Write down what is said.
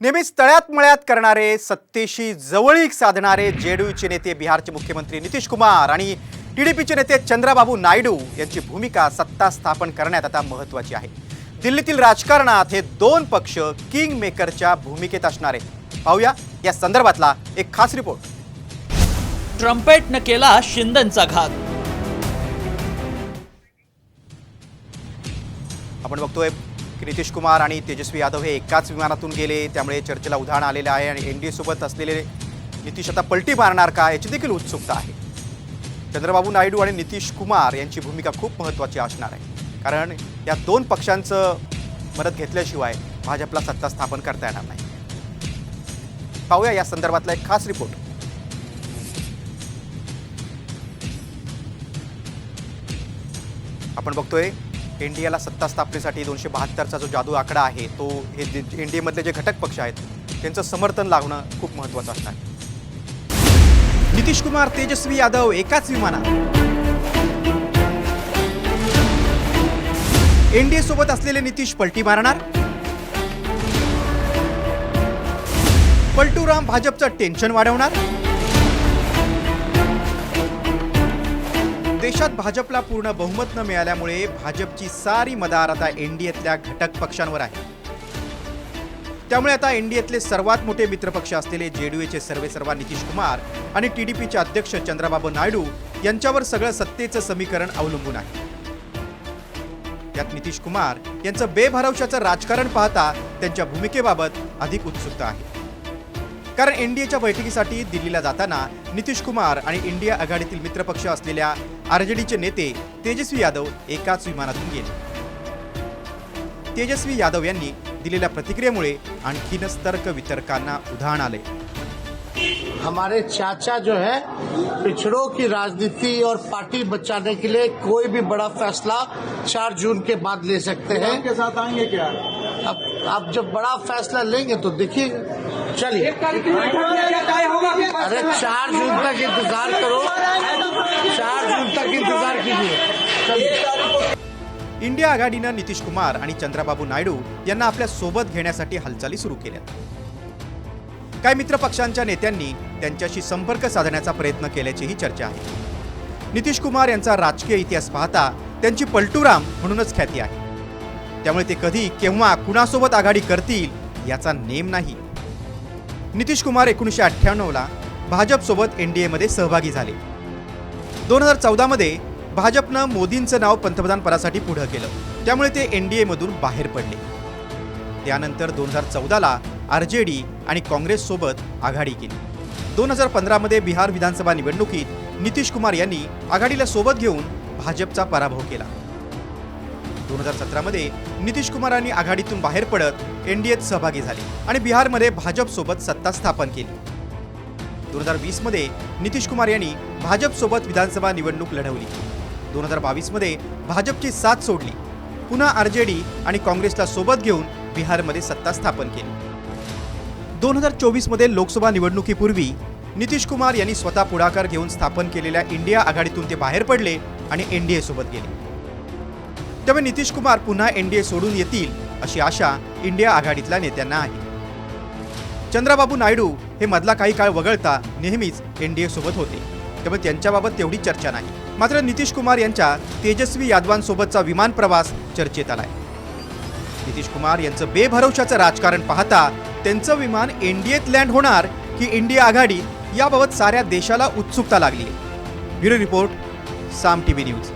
नेहमीच तळ्यात मळ्यात करणारे सत्तेशी जवळीक साधणारे जेडीयूचे नेते बिहारचे मुख्यमंत्री नितीश कुमार आणि टीडीपीचे नेते चंद्राबाबू नायडू यांची भूमिका सत्ता स्थापन करण्यात आता महत्वाची आहे. दिल्लीतील राजकारणात हे दोन पक्ष किंग मेकरच्या भूमिकेत असणार. आहे पाहूया या संदर्भातला एक खास रिपोर्ट. ट्रम्पेटनं केला शिंदेचा घात. आपण बघतोय की नितीश कुमार आणि तेजस्वी यादव हे एकाच विमानातून गेले. त्यामुळे चर्चेला उधाण आलेलं आहे आणि एन डी एसोबत असलेले नितीश आता पलटी मारणार का याची देखील उत्सुकता आहे. चंद्रबाबू नायडू आणि नितीश कुमार यांची भूमिका खूप महत्त्वाची असणार आहे. कारण या दोन पक्षांचं मदत घेतल्याशिवाय भाजपला सत्ता स्थापन करता येणार नाही. पाहूया या संदर्भातला एक खास रिपोर्ट. आपण बघतोय एन डी एला सत्ता स्थापनेसाठी दोनशे बहात्तरचा जो जादू आकडा आहे तो हे एन डी एमधले जे घटक पक्ष आहेत त्यांचं समर्थन लावणं खूप महत्त्वाचं असणार आहे. नितीश कुमार तेजस्वी यादव एकाच विमानात. डी सोबत असलेले नितीश पलटी मारणार. पलटूराम भाजपचं टेन्शन वाढवणार. देशात भाजपला पूर्ण बहुमत न मिळाल्यामुळे भाजपची सारी मदार आता एनडीएतल्या घटक पक्षांवर आहे. त्यामुळे आता एनडीएतले सर्वात मोठे मित्रपक्ष असलेले जेडीयूचे सर्वे सर्वा नितीश कुमार आणि टीडीपीचे अध्यक्ष चंद्रबाबू नायडू यांच्यावर सगळं सत्तेचं समीकरण अवलंबून आहे. यात नितीश कुमार यांचं बेभरवशाचं राजकारण पाहता त्यांच्या भूमिकेबाबत अधिक उत्सुकता आहे. कारण एनडीएच्या बैठकीसाठी दिल्लीला जाताना नितीश कुमार आणि इंडिया आघाडीतील मित्रपक्ष असलेल्या आरजेडीचे नेते तेजस्वी यादव एकाच विमानातून गेले. तेजस्वी यादव यांनी दिलेल्या प्रतिक्रियेमुळे आणखीनच तर्क वितर्कांना उधाण आले हमारे चाचा जो है पिछड़ों की राजनीति और पार्टी बचाने के लिए कोई भी बड़ा फैसला चार जून के बाद ले सकते हैं। के साथ आएंगे क्या? अब आप जब बड़ा फैसला लेंगे तो देखिए चलिए। अरे चार जून तक इंतजार करो। इंतजार कीजिए। इंडिया आघाडीनं नितीश कुमार आणि चंद्राबाबू नायडू यांना आपल्यासोबत घेण्यासाठी हालचाली सुरू केल्या काही मित्रपक्षांच्या नेत्यांनी त्यांच्याशी संपर्क साधण्याचा प्रयत्न केल्याचीही चर्चा आहे. नितीश कुमार यांचा राजकीय इतिहास पाहता त्यांची पलटूराम म्हणूनच ख्याती आहे. त्यामुळे ते कधी केव्हा कुणासोबत आघाडी करतील याचा नेम नाही. नितीश कुमार एकोणीसशे अठ्ठ्याण्णवला भाजपसोबत एन डी एमध्ये सहभागी झाले. दोन हजार चौदामध्ये भाजपनं मोदींचं नाव पंतप्रधान पदासाठी पुढं केलं. त्यामुळे ते एन डी एमधून बाहेर पडले. त्यानंतर दोन हजार चौदाला आर जे डी आणि काँग्रेससोबत आघाडी केली. दोन हजार पंधरामध्ये बिहार विधानसभा निवडणुकीत नितीश कुमार यांनी आघाडीला सोबत घेऊन भाजपचा पराभव केला. दोन हजार सतरामध्ये नितीश कुमारांनी आघाडीतून बाहेर पडत एनडीएत सहभागी झाले आणि बिहारमध्ये भाजपसोबत सत्ता स्थापन केली. दोन हजार वीसमध्ये नितीश कुमार यांनी भाजपसोबत विधानसभा निवडणूक लढवली. दोन हजार बावीसमध्ये भाजपची साथ सोडली. पुन्हा आर जे डी आणि काँग्रेसला सोबत घेऊन बिहारमध्ये सत्ता स्थापन केली. दोन हजार चोवीसमध्ये लोकसभा निवडणुकीपूर्वी नितीश कुमार यांनी स्वतः पुढाकार घेऊन स्थापन केलेल्या इंडिया आघाडीतून ते बाहेर पडले आणि एनडीए सोबत गेले. त्यामुळे नितीश कुमार पुन्हा एनडीए सोडून येतील अशी आशा इंडिया आघाडीतल्या नेत्यांना आहे. चंद्राबाबू नायडू हे मधला काही काळ वगळता नेहमीच एनडीए सोबत होते. त्यामुळे त्यांच्याबाबत तेवढी चर्चा नाही. मात्र नितीश कुमार यांच्या तेजस्वी यादवांसोबतचा विमान प्रवास चर्चेत आलाय. नितीश कुमार यांचं बेभरवशाचं राजकारण पाहता त्यांचं विमान एनडीएत लँड होणार की इंडिया आघाडी याबाबत साऱ्या देशाला उत्सुकता लागली आहे bureau report Saam TV news.